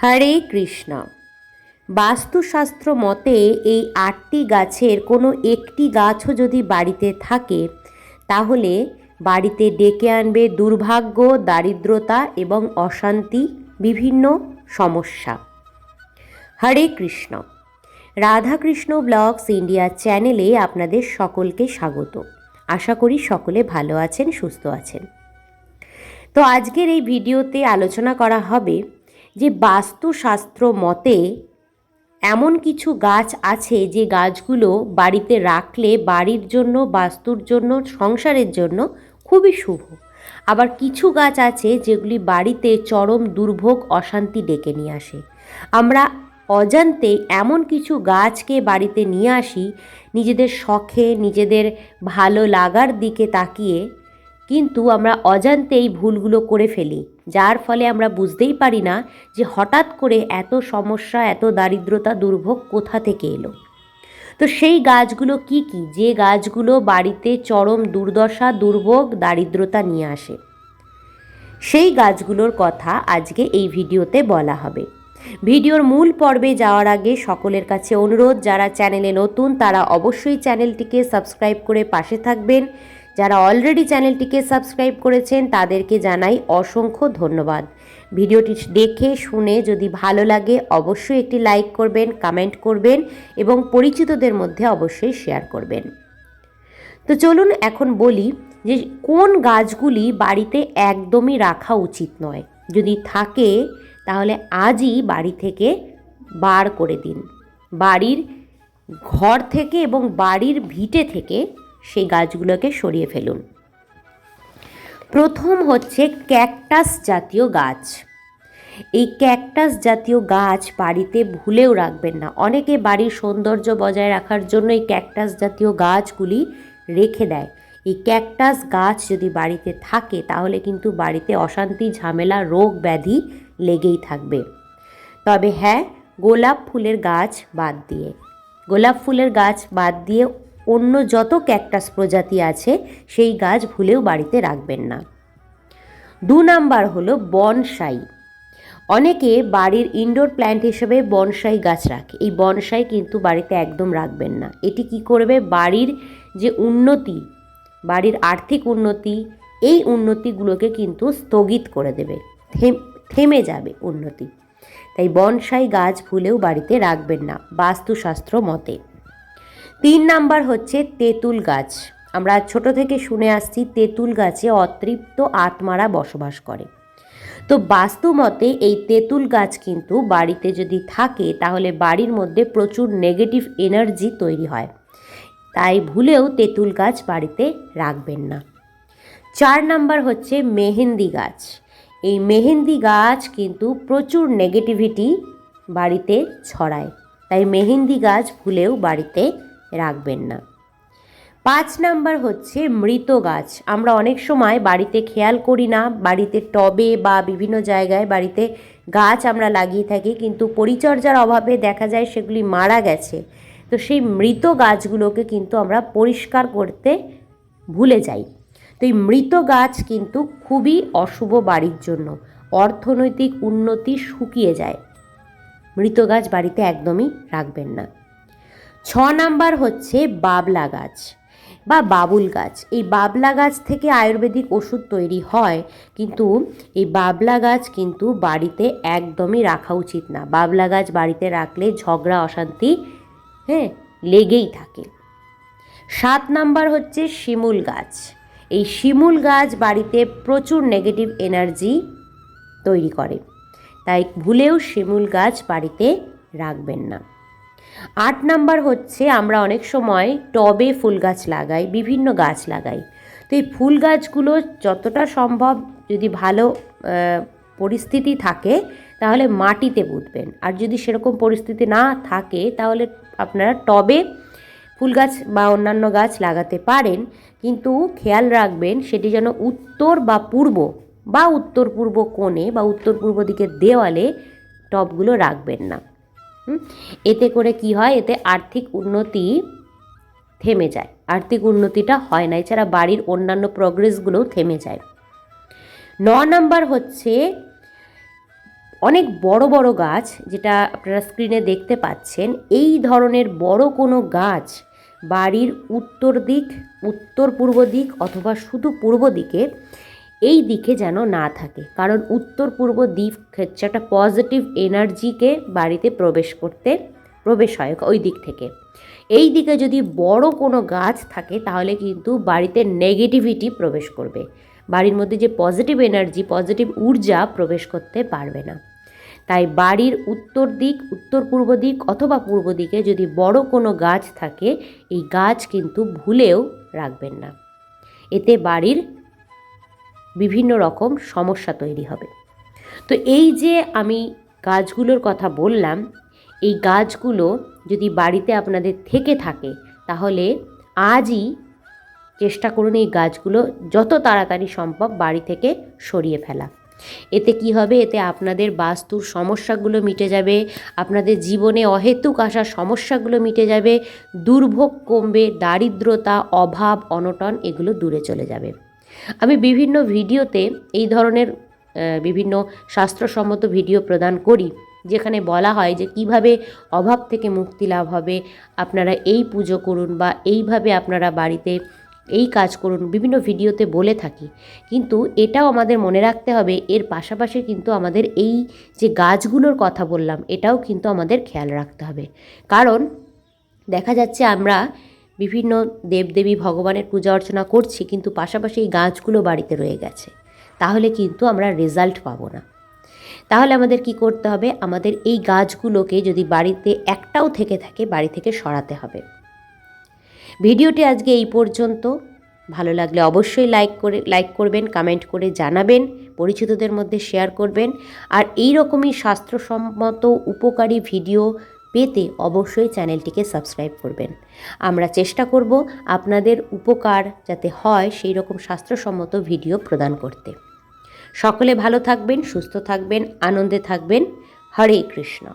হরে কৃষ্ণ। বাস্তুশাস্ত্র মতে এই আটটি গাছের কোনো একটি গাছও যদি বাড়িতে থাকে, তাহলে বাড়িতে ডেকে আনবে দুর্ভাগ্য, দারিদ্রতা এবং অশান্তি, বিভিন্ন সমস্যা। হরে কৃষ্ণ। রাধাকৃষ্ণ ব্লগস ইন্ডিয়া চ্যানেলে আপনাদের সকলকে স্বাগত। আশা করি সকলে ভালো আছেন, সুস্থ আছেন। তো আজকের এই ভিডিওতে আলোচনা করা হবে যে বাস্তুশাস্ত্র মতে এমন কিছু গাছ আছে যে গাছগুলো বাড়িতে রাখলে বাড়ির জন্য, বাস্তুর জন্য, সংসারের জন্য খুবই শুভ। আবার কিছু গাছ আছে যেগুলি বাড়িতে চরম দুর্ভোগ, অশান্তি ডেকে নিয়ে আসে। আমরা অজান্তে এমন কিছু গাছকে বাড়িতে নিয়ে আসি, নিজেদের শখে, নিজেদের ভালো লাগার দিকে তাকিয়ে কিন্তু আমরা অজান্তে এই ভুলগুলো করে ফেলি, যার ফলে আমরা বুঝতেই পারি না যে হঠাৎ করে এত সমস্যা, এত দারিদ্রতা দুর্ভোগ কোথা থেকে এলো। তো সেই গাছগুলো কি কি? যে গাছগুলো বাড়িতে চরম দুর্দশা, দুর্ভোগ, দারিদ্রতা নিয়ে আসে। সেই গাছগুলোর কথা আজকে এই ভিডিওতে বলা হবে। ভিডিওর মূল পর্বে যাওয়ার আগে সকলের কাছে অনুরোধ, যারা চ্যানেলে নতুন, তারা অবশ্যই চ্যানেলটিকে সাবস্ক্রাইব করে পাশে থাকবেন। যারা অলরেডি চ্যানেলটিকে সাবস্ক্রাইব করেছেন, তাদেরকে জানাই অসংখ্য ধন্যবাদ। ভিডিওটি দেখে, শুনে যদি ভালো লাগে, অবশ্যই একটি লাইক করবেন কমেন্ট করবেন এবং পরিচিতদের মধ্যে অবশ্যই শেয়ার করবেন। তো চলুন এখন বলি যে কোন গাছগুলি বাড়িতে একদমই রাখা উচিত নয়। যদি থাকে, তাহলে আজই বাড়ি থেকে বার করে দিন। বাড়ির ঘর থেকে এবং বাড়ির ভিটে থেকে সেই গাছগুলোকে সরিয়ে ফেলুন। প্রথম হচ্ছে ক্যাকটাস জাতীয় গাছ। এই ক্যাকটাস জাতীয় গাছ বাড়িতে ভুলেও রাখবেন না। অনেকে বাড়ির সৌন্দর্য বজায় রাখার জন্য এই ক্যাকটাস জাতীয় গাছগুলি রেখে দেয়। এই ক্যাকটাস গাছ যদি বাড়িতে থাকে, তাহলে কিন্তু বাড়িতে অশান্তি, ঝামেলা, রোগ ব্যাধি লেগেই থাকবে। তবে হ্যাঁ গোলাপ ফুলের গাছ বাদ দিয়ে। গোলাপ ফুলের গাছ বাদ দিয়ে অন্য যত ক্যাকটাস প্রজাতি আছে, সেই গাছ ভুলেও বাড়িতে রাখবেন না। দু নাম্বার হলো বনসাই। অনেকে বাড়ির ইনডোর প্ল্যান্ট হিসেবে বনসাই গাছ রাখে। এই বনসাই কিন্তু বাড়িতে একদম রাখবেন না। এটি কি করবে? বাড়ির যে উন্নতি, বাড়ির আর্থিক উন্নতি, এই উন্নতিগুলোকে কিন্তু স্থগিত করে দেবে। থেমে যাবে উন্নতি। তাই বনসাই গাছ ভুলেও বাড়িতে রাখবেন না, বাস্তুশাস্ত্র মতে। তিন নাম্বার হচ্ছে তেঁতুল গাছ। আমরা ছোট থেকে শুনে আসছি তেঁতুল গাছে অতৃপ্ত আত্মারা বসবাস করে। তো বাস্তু মতে এই তেঁতুল গাছ কিন্তু বাড়িতে যদি থাকে, তাহলে বাড়ির মধ্যে প্রচুর নেগেটিভ এনার্জি তৈরি হয়। তাই ভুলেও তেঁতুল গাছ বাড়িতে রাখবেন না। চার নাম্বার হচ্ছে মেহেন্দি গাছ। এই মেহেন্দি গাছ কিন্তু প্রচুর নেগেটিভিটি বাড়িতে ছড়ায়। তাই মেহেন্দি গাছ ভুলেও বাড়িতে রাখবেন না। পাঁচ নাম্বার হচ্ছে মৃত গাছ। আমরা অনেক সময় বাড়িতে খেয়াল করি না, বাড়িতে টবে বা বিভিন্ন জায়গায় বাড়িতে গাছ আমরা লাগিয়ে থাকি, কিন্তু পরিচর্যার অভাবে দেখা যায় সেগুলি মারা গেছে। তো সেই মৃত গাছগুলোকে কিন্তু আমরা পরিষ্কার করতে ভুলে যাই। তো এই মৃত গাছ কিন্তু খুবই অশুভ বাড়ির জন্য। অর্থনৈতিক উন্নতি শুকিয়ে যায়। মৃত গাছ বাড়িতে একদমই রাখবেন না। ছ নাম্বার হচ্ছে বাবলা গাছ বা বাবুল গাছ। এই বাবলা গাছ থেকে আয়ুর্বেদিক ওষুধ তৈরি হয়, কিন্তু এই বাবলা গাছ কিন্তু বাড়িতে একদমই রাখা উচিত না। বাবলা গাছ বাড়িতে রাখলে ঝগড়া, অশান্তি হ্যাঁ লেগেই থাকে। সাত নাম্বার হচ্ছে শিমুল গাছ। এই শিমুল গাছ বাড়িতে প্রচুর নেগেটিভ এনার্জি তৈরি করে। তাই ভুলেও শিমুল গাছ বাড়িতে রাখবেন না। আট নাম্বার হচ্ছে আমরা অনেক সময় টবে ফুল গাছ লাগাই, বিভিন্ন গাছ লাগাই। তো এই ফুল গাছগুলো যতটা সম্ভব যদি ভালো পরিস্থিতি থাকে, তাহলে মাটিতে পুঁতবেন আর যদি সেরকম পরিস্থিতি না থাকে, তাহলে আপনারা টবে ফুল গাছ বা অন্যান্য গাছ লাগাতে পারেন। কিন্তু খেয়াল রাখবেন, সেটি যেন উত্তর বা পূর্ব বা উত্তর পূর্ব কোণে বা উত্তর পূর্ব দিকের দেওয়ালে টবগুলো রাখবেন না। এতে করে কি হয়? এতে আর্থিক উন্নতি থেমে যায়। আর্থিক উন্নতিটা হয় না। এছাড়া বাড়ির অন্যান্য প্রগ্রেসগুলোও থেমে যায়। ন নাম্বার হচ্ছে, অনেক বড় বড় গাছ যেটা আপনারা স্ক্রিনে দেখতে পাচ্ছেন, এই ধরনের বড় কোনো গাছ বাড়ির উত্তর দিক উত্তর পূর্ব দিক অথবা শুধু পূর্ব দিকে এই দিকে যেন না থাকে। কারণ উত্তর পূর্ব দিক হচ্ছে একটা পজিটিভ এনার্জিকে বাড়িতে প্রবেশ করতে প্রবেশ হয় ওই দিক থেকে। এই দিকে যদি বড় কোনো গাছ থাকে, তাহলে কিন্তু বাড়িতে নেগেটিভিটি প্রবেশ করবে। বাড়ির মধ্যে যে পজিটিভ এনার্জি পজিটিভ ঊর্জা প্রবেশ করতে পারবে না। তাই বাড়ির উত্তর দিক, উত্তর পূর্ব দিক অথবা পূর্ব দিকে যদি বড় কোনো গাছ থাকে, এই গাছ কিন্তু ভুলেও রাখবেন না। এতে বাড়ির বিভিন্ন রকম সমস্যা তৈরি হবে। তো এই যে আমি গাছগুলোর কথা বললাম, এই গাছগুলো যদি বাড়িতে আপনাদের থেকে থাকে, তাহলে আজই চেষ্টা করুন এই গাছগুলো যত তাড়াতাড়ি সম্ভব বাড়ি থেকে সরিয়ে ফেলা। এতে কি হবে? এতে আপনাদের বাস্তুর সমস্যাগুলো মিটে যাবে, আপনাদের জীবনে অহেতুক আসা সমস্যাগুলো মিটে যাবে, দুর্ভোগ কমবে, দারিদ্রতা, অভাব, অনটন এগুলো দূরে চলে যাবে। আমি বিভিন্ন ভিডিওতে এই ধরনের বিভিন্ন শাস্ত্রসম্মত ভিডিও প্রদান করি, যেখানে বলা হয় যে কীভাবে অভাব থেকে মুক্তি লাভ হবে, আপনারা এই পুজো করুন বা এইভাবে আপনারা বাড়িতে এই কাজ করুন, বিভিন্ন ভিডিওতে বলে থাকি। কিন্তু এটাও আমাদের মনে রাখতে হবে, এর পাশাপাশি কিন্তু আমাদের এই যে গাছগুলোর কথা বললাম, এটাও কিন্তু আমাদের খেয়াল রাখতে হবে। কারণ দেখা যাচ্ছে আমরা বিভিন্ন দেবদেবী ভগবানের পূজা অর্চনা করছি, কিন্তু পাশাপাশি এই গাছগুলো বাড়িতে রয়ে গেছে। তাহলে কিন্তু আমরা রেজাল্ট পাবো না। তাহলে আমাদের কি করতে হবে? আমাদের এই গাছগুলোকে যদি বাড়িতে একটাও থেকে থাকে, বাড়ি থেকে সরাতে হবে। ভিডিওটি আজকে এই পর্যন্ত। ভালো লাগলে অবশ্যই লাইক করে লাইক করবেন কমেন্ট করে জানাবেন, পরিচিতদের মধ্যে শেয়ার করবেন। আর এই রকমই স্বাস্থ্যসম্মত, উপকারী ভিডিও পেতে অবশ্যই চ্যানেলটিকে সাবস্ক্রাইব করবেন। আমরা চেষ্টা করব আপনাদের উপকার যাতে হয় সেই রকম স্বাস্থ্যসম্মত ভিডিও প্রদান করতে। সকলে ভালো থাকবেন, সুস্থ থাকবেন, আনন্দে থাকবেন। হরে কৃষ্ণ।